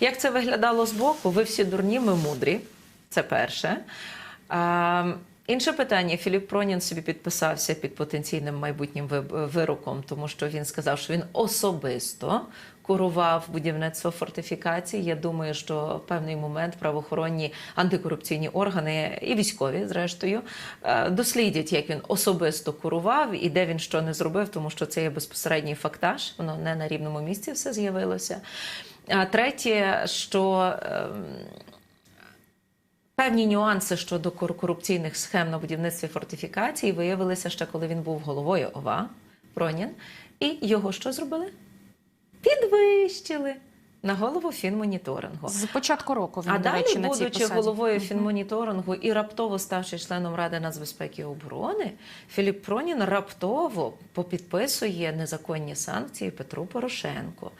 Як це виглядало збоку? Ви всі дурні, ми мудрі. Це перше. А, інше питання: Філіп Пронін собі підписався під потенційним майбутнім вироком, тому що він сказав, що він особисто курував будівництво фортифікацій. Я думаю, що в певний момент правоохоронні антикорупційні органи і військові, зрештою, е, дослідять, як він особисто курував і де він що не зробив, тому що це є безпосередній фактаж. Воно не на рівному місці все з'явилося. А третє, що ем, Певні нюанси щодо корупційних схем на будівництві фортифікацій виявилися ще коли він був головою ОВА Пронін. І його що зробили? Підвищили на голову фінмоніторингу. З початку року він, А до далі, речі, на цій будучи посаді. головою фінмоніторингу і раптово ставши членом Ради нацбезпеки і оборони, Філіп Пронін раптово попідписує незаконні санкції Петру Порошенку.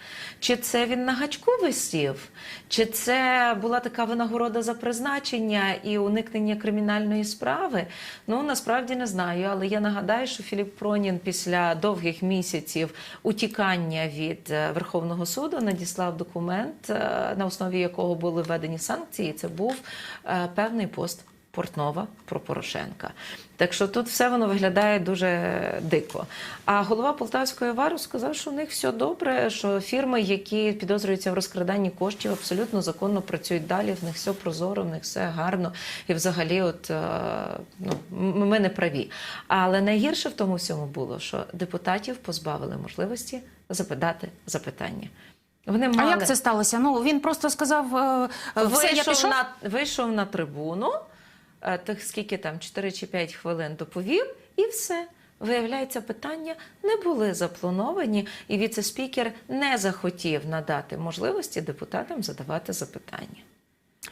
Чи це він на гачку висів, чи це була така винагорода за призначення і уникнення кримінальної справи? Ну насправді не знаю, але я нагадаю, що Філіп Пронін після довгих місяців утікання від е, Верховного суду надіслав документ, е, на основі якого були введені санкції. Це був е, певний пост Портнова про Порошенка. Так що тут все воно виглядає дуже дико. А голова Полтавської вару сказав, що у них все добре, що фірми, які підозрюються в розкраданні коштів, абсолютно законно працюють далі. В них все прозоро, в них все гарно. І взагалі, от е, ну, ми не праві. Але найгірше в тому всьому було, що депутатів позбавили можливості запитати запитання. Вони А як це сталося? Ну він просто сказав, е, е, все, я пішов. на, вийшов на трибуну, е, тих скільки там 4 чи 5 хвилин доповів, і все. Виявляється, питання не були заплановані, і віце-спікер не захотів надати можливості депутатам задавати запитання.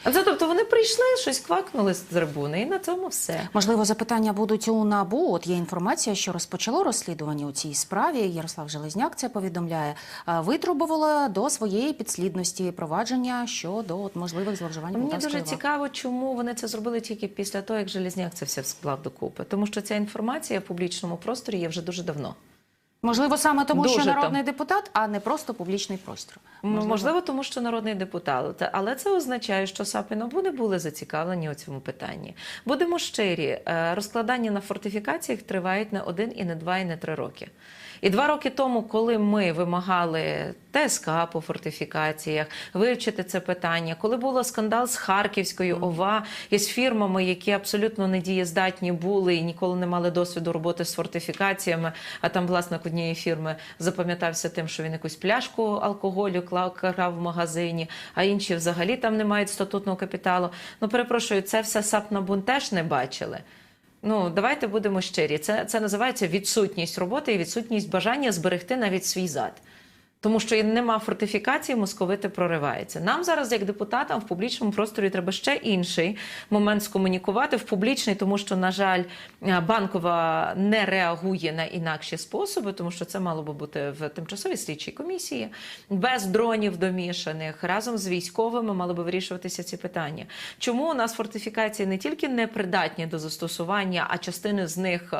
А це тобто вони прийшли, щось квакнули з трибуни, і на цьому все. Можливо, запитання будуть у НАБУ. От є інформація, що розпочало розслідування у цій справі. Ярослав Железняк це повідомляє. Витрубувала до своєї підслідності провадження щодо от, можливих зловживань. Мені дуже ОВА. цікаво, чому вони це зробили тільки після того, як Железняк це все склав докупи. Тому що ця інформація в публічному просторі є вже дуже давно. Можливо, саме тому, Дуже що там. народний депутат, а не просто публічний простір. Можливо. Можливо, тому що народний депутат, але це означає, що САП і НАБУ не були зацікавлені у цьому питанні. Будемо щирі, е, розкладання на фортифікаціях тривають не один, і не два, і не три роки. І два роки тому, коли ми вимагали ТСК по фортифікаціях, вивчити це питання, коли було скандал з Харківською ОВА і з фірмами, які абсолютно недієздатні були і ніколи не мали досвіду роботи з фортифікаціями, а там власник однієї фірми запам'ятався тим, що він якусь пляшку алкоголю крав в магазині, а інші взагалі там не мають статутного капіталу. Ну перепрошую, це все САП НАБУ теж не бачили. Ну, давайте будемо щирі. Це, це називається відсутність роботи і відсутність бажання зберегти навіть свій зад. Тому що нема фортифікації, московити проривається. Нам зараз, як депутатам, в публічному просторі треба ще інший момент скомунікувати в публічний, тому що, на жаль, банкова не реагує на інакші способи, тому що це мало би бути в тимчасовій слідчій комісії, без дронів домішаних, разом з військовими мали би вирішуватися ці питання. Чому у нас фортифікації не тільки не придатні до застосування, а частини з них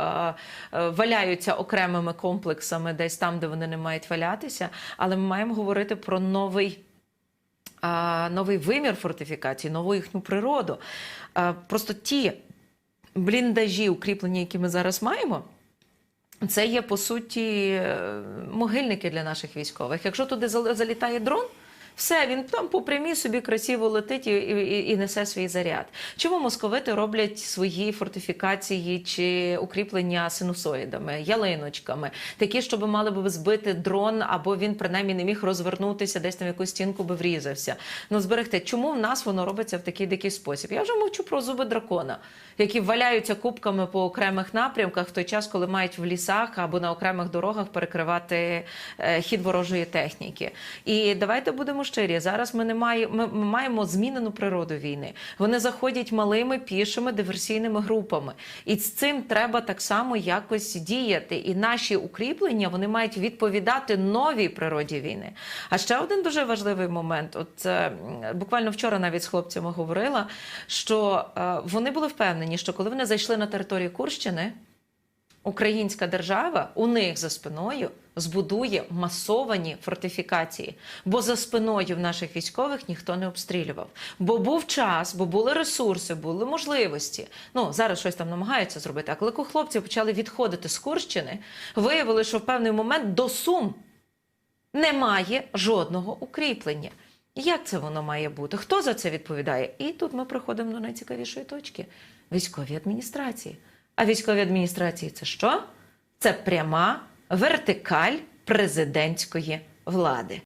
валяються окремими комплексами, десь там, де вони не мають валятися. Але ми маємо говорити про новий. Новий вимір фортифікації, нову їхню природу. Просто ті бліндажі, укріплення, які ми зараз маємо, це є по суті е, могильники для наших військових. Якщо туди зал- залітає дрон, все, він там по прямій собі красиво летить і, і, і несе свій заряд. Чому московити роблять свої фортифікації чи укріплення синусоїдами, ялиночками, такі, щоб мали би збити дрон, або він принаймні не міг розвернутися, десь там якусь стінку би врізався. Ну зберегти. Чому в нас воно робиться в такий дикий спосіб? Я вже мовчу про зуби дракона, які валяються кубками по окремих напрямках в той час, коли мають в лісах або на окремих дорогах перекривати е, хід ворожої техніки. І давайте будемо щирі. Зараз ми не маємо, ми, маємо змінену природу війни. Вони заходять малими пішими диверсійними групами, і з цим треба так само якось діяти. І наші укріплення вони мають відповідати новій природі війни. А ще один дуже важливий момент. От е, буквально вчора навіть з хлопцями говорила, що е, вони були впевнені, що коли вони зайшли на територію Курщини, українська держава у них за спиною збудує масовані фортифікації, бо за спиною в наших військових ніхто не обстрілював. Бо був час, бо були ресурси, були можливості. Ну зараз щось там намагаються зробити. А коли хлопці почали відходити з Курщини, виявили, що в певний момент до Сум немає жодного укріплення. Як це воно має бути? Хто за це відповідає? І тут ми приходимо до найцікавішої точки військові адміністрації. А військові адміністрації це що? Це пряма вертикаль президентської влади.